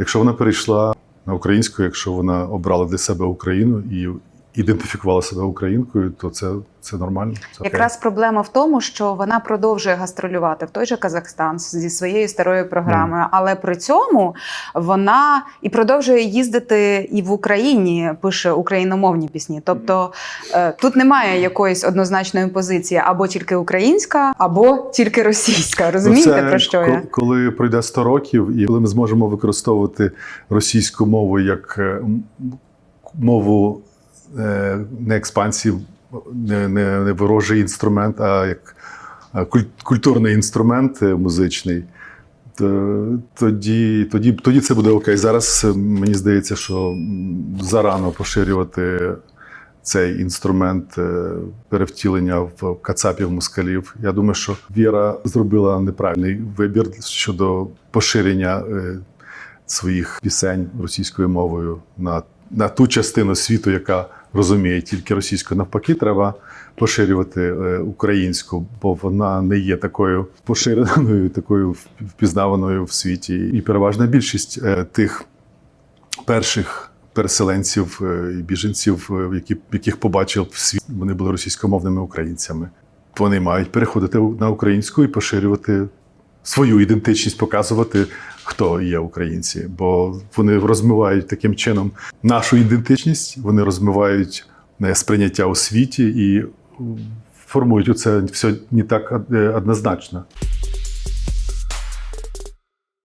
Якщо вона перейшла на українську, якщо вона обрала для себе Україну і ідентифікувала себе українкою, то це, це нормально. Це окей. Якраз проблема в тому, що вона продовжує гастролювати в той же Казахстан зі своєю старою програмою, але при цьому вона і продовжує їздити і в Україні, пише україномовні пісні. Тобто е, тут немає якоїсь однозначної позиції або тільки українська, або тільки російська. Розумієте Ну, це про що я? Коли пройде 100 років, і коли ми зможемо використовувати російську мову як мову не експансії, не, не, не ворожий інструмент, а як е, культурний інструмент е, музичний. То, тоді, тоді, тоді це буде окей. Зараз е, мені здається, що зарано поширювати цей інструмент е, перевтілення в кацапів москалів. Я думаю, що Віра зробила неправильний вибір щодо поширення е, своїх пісень російською мовою на, на ту частину світу, яка розуміє тільки російську. Навпаки, треба поширювати е, українську, бо вона не є такою поширеною, такою впізнаваною в світі. І переважна більшість е, тих перших переселенців е, і біженців, які, яких побачив світ, вони були російськомовними українцями. Вони мають переходити на українську і поширювати свою ідентичність, показувати, хто є українці. Бо вони розмивають таким чином нашу ідентичність, вони розмивають е, сприйняття у світі і формують це все не так е, однозначно.